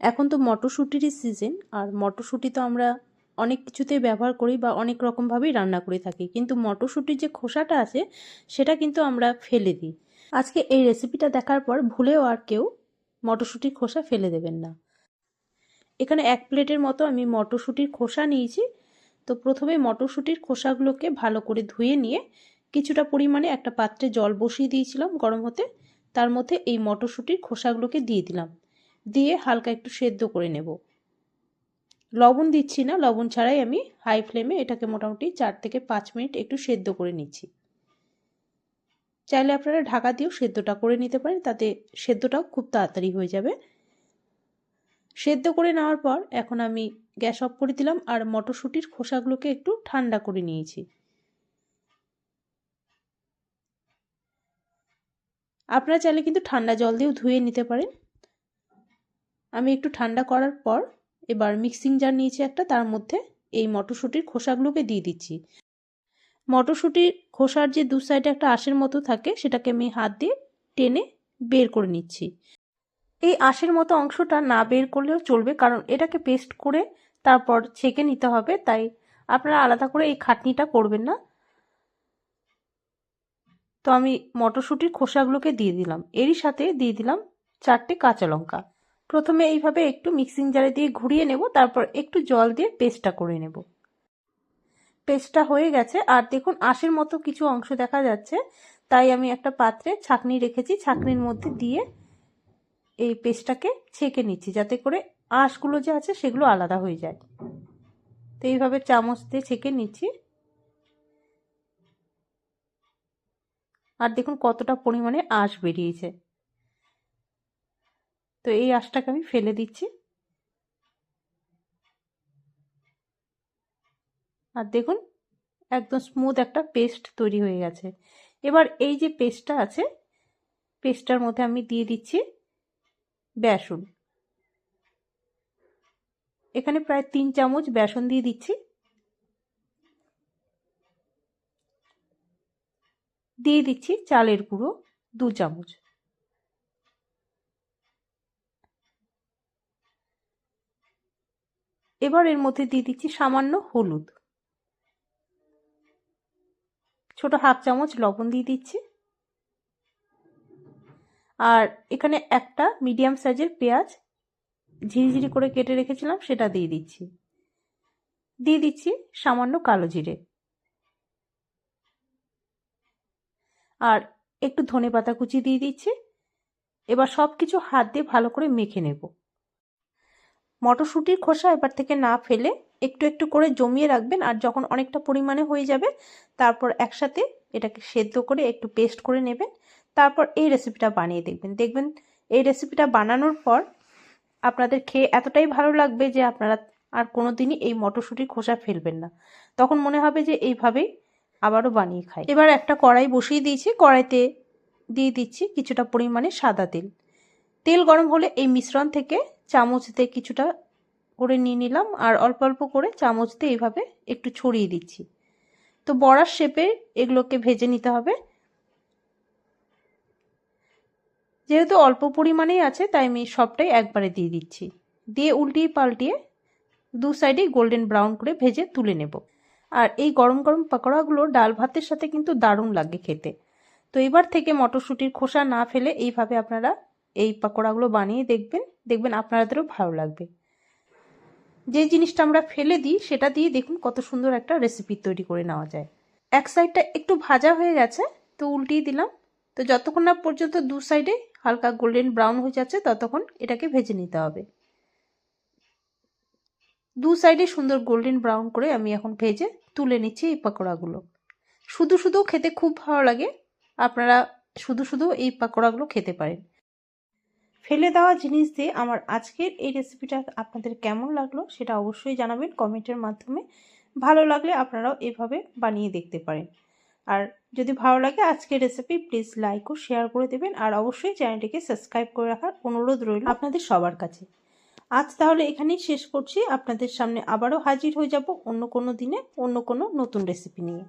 এখন তো মটরশুঁটিরই সিজন আর মটরশুঁটি তো আমরা অনেক কিছুতেই ব্যবহার করি বা অনেক রকমভাবেই রান্না করে থাকি। কিন্তু মটরশুঁটির যে খোসাটা আছে, সেটা কিন্তু আমরা ফেলে দিই। আজকে এই রেসিপিটা দেখার পর ভুলেও আর কেউ মটরশুঁটির খোসা ফেলে দেবেন না। এখানে এক প্লেটের মতো আমি মটরশুঁটির খোসা নিয়েছি। তো প্রথমে মটরশুঁটির খোসাগুলোকে ভালো করে ধুয়ে নিয়ে কিছুটা পরিমাণে একটা পাত্রে জল বসিয়ে দিয়েছিলাম গরম হতে। তার মধ্যে এই মটরশুঁটির খোসাগুলোকে দিয়ে দিলাম। দিয়ে হালকা একটু সেদ্ধ করে নেব। লবণ দিচ্ছি না, লবণ ছাড়াই আমি হাই ফ্লেমে এটাকে মোটামুটি চার থেকে পাঁচ মিনিট একটু সেদ্ধ করে নিচ্ছি। চাইলে আপনারা ঢাকা দিয়েও সেদ্ধটা করে নিতে পারেন, তাতে সেদ্ধটাও খুব তাড়াতাড়ি হয়ে যাবে। সেদ্ধ করে নেওয়ার পর এখন আমি গ্যাস অফ করে দিলাম আর মটরশুঁটির খোসাগুলোকে একটু ঠান্ডা করে নিয়েছি। আপনারা চাইলে কিন্তু ঠান্ডা জল দিয়েও ধুয়ে নিতে পারেন। আমি একটু ঠান্ডা করার পর এবার মিক্সিং জার নিয়েছি একটা, তার মধ্যে এই মটরশুঁটির খোসাগুলোকে দিয়ে দিচ্ছি। মটরশুঁটির খোসার যে দু সাইডে একটা আঁশের মতো থাকে, সেটাকে আমি হাত দিয়ে টেনে বের করে নিচ্ছি। এই আঁশের মতো অংশটা না বের করলেও চলবে, কারণ এটাকে পেস্ট করে তারপর ছেঁকে নিতে হবে, তাই আপনারা আলাদা করে এই খাটনিটা করবেন না। তো আমি মটরশুঁটির খোসাগুলোকে দিয়ে দিলাম। এরই সাথে দিয়ে দিলাম চারটে কাঁচা লঙ্কা। প্রথমে এইভাবে একটু মিক্সিং জারে দিয়ে ঘুরিয়ে নেব, তারপর একটু জল দিয়ে পেস্টটা করে নেব। পেস্টটা হয়ে গেছে, আর দেখুন আঁশের মতো কিছু অংশ দেখা যাচ্ছে, তাই আমি একটা পাত্রে ছাকনি রেখেছি, ছাকনির মধ্যে দিয়ে এই পেস্টটাকে ছেঁকে নিচ্ছি, যাতে করে আঁশগুলো যে আছে সেগুলো আলাদা হয়ে যায়। তো এইভাবে চামচ দিয়ে ছেঁকে নিচ্ছি। আর দেখুন কতটা পরিমাণে আঁশ বেরিয়েছে। তো এই আঁশটাকে আমি ফেলে দিচ্ছি। আর দেখুন, একদম স্মুথ একটা পেস্ট তৈরি হয়ে গেছে। এবার এই যে পেস্টটা আছে পেস্টটার মধ্যে আমি দিয়ে দিচ্ছি বেসন। এখানে প্রায় তিন চামচ বেসন দিয়ে দিচ্ছি। দিয়ে দিচ্ছি চালের গুঁড়ো, দু চামচ। এবার এর মধ্যে দিয়ে দিচ্ছি সামান্য হলুদ। ছোট হাফ চামচ লবণ দিয়ে দিচ্ছি। আর এখানে একটা মিডিয়াম সাইজের পেঁয়াজ ঝিরিঝিরি করে কেটে রেখেছিলাম, সেটা দিয়ে দিচ্ছি। দিয়ে দিচ্ছি সামান্য কালো জিরে। আর একটু ধনে পাতা কুচি দিয়ে দিচ্ছি। এবার সব কিছু হাত দিয়ে ভালো করে মেখে নেব। মটরশুঁটির খোসা এবার থেকে না ফেলে একটু একটু করে জমিয়ে রাখবেন আর যখন অনেকটা পরিমাণে হয়ে যাবে, তারপর একসাথে এটাকে সেদ্ধ করে একটু পেস্ট করে নেবেন। তারপর এই রেসিপিটা বানিয়ে দেখবেন। দেখবেন এই রেসিপিটা বানানোর পর আপনাদের খেয়ে এতটাই ভালো লাগবে যে আপনারা আর কোনো দিনই এই মটরশুঁটির খোসা ফেলবেন না। তখন মনে হবে যে এইভাবেই আবারও বানিয়ে খাই। এবার একটা কড়াই বসিয়ে দিয়েছি। কড়াইতে দিয়ে দিচ্ছি কিছুটা পরিমাণে সাদা তেল। তেল গরম হলে এই মিশ্রণ থেকে চামচ দিয়ে কিছুটা করে নিয়ে নিলাম আর অল্প অল্প করে চামচ দিয়ে এইভাবে একটু ছড়িয়ে দিচ্ছি। তো বড়ার শেপে এগুলোকে ভেজে নিতে হবে। যেহেতু অল্প পরিমাণেই আছে, তাই আমি সবটাই একবারে দিয়ে দিচ্ছি। দিয়ে উল্টিয়ে পাল্টিয়ে দু সাইডেই গোল্ডেন ব্রাউন করে ভেজে তুলে নেব। আর এই গরম গরম পাকোড়াগুলো ডাল ভাতের সাথে কিন্তু দারুণ লাগে খেতে। তো এবার থেকে মটরশুঁটির খোসা না ফেলে এইভাবে আপনারা এই পাকোড়াগুলো বানিয়ে দেখবেন দেখবেন আপনাদেরও ভালো লাগবে। যে জিনিসটা আমরা ফেলে দিই, সেটা দিয়ে দেখুন কত সুন্দর একটা রেসিপি তৈরি করে নেওয়া যায়। এক সাইডটা একটু ভাজা হয়ে গেছে, তো উল্টিয়ে দিলাম। তো যতক্ষণ না পর্যন্ত দু সাইডে হালকা গোল্ডেন ব্রাউন হয়ে যাচ্ছে, ততক্ষণ এটাকে ভেজে নিতে হবে। দু সাইডে সুন্দর গোল্ডেন ব্রাউন করে আমি এখন ভেজে তুলে নিচ্ছি এই পাকোড়াগুলো। শুধু শুধু খেতে খুব ভালো লাগে। আপনারা শুধু শুধু এই পাকোড়াগুলো খেতে পারেন। ফেলে দেওয়া জিনিস দিয়ে আমার আজকের এই রেসিপিটা আপনাদের কেমন লাগল সেটা অবশ্যই জানাবেন কমেন্টের মাধ্যমে। ভালো লাগলে আপনারাও এভাবে বানিয়ে দেখতে পারেন। আর যদি ভালো লাগে আজকের রেসিপি প্লিজ লাইক ও শেয়ার করে দেবেন। আর অবশ্যই চ্যানেলটিকে সাবস্ক্রাইব করে রাখার অনুরোধ রইল আপনাদের সবার কাছে। আজ তাহলে এখানেই শেষ করছি। আপনাদের সামনে আবারও হাজির হয়ে যাব অন্য কোনো দিনে অন্য কোনো নতুন রেসিপি নিয়ে।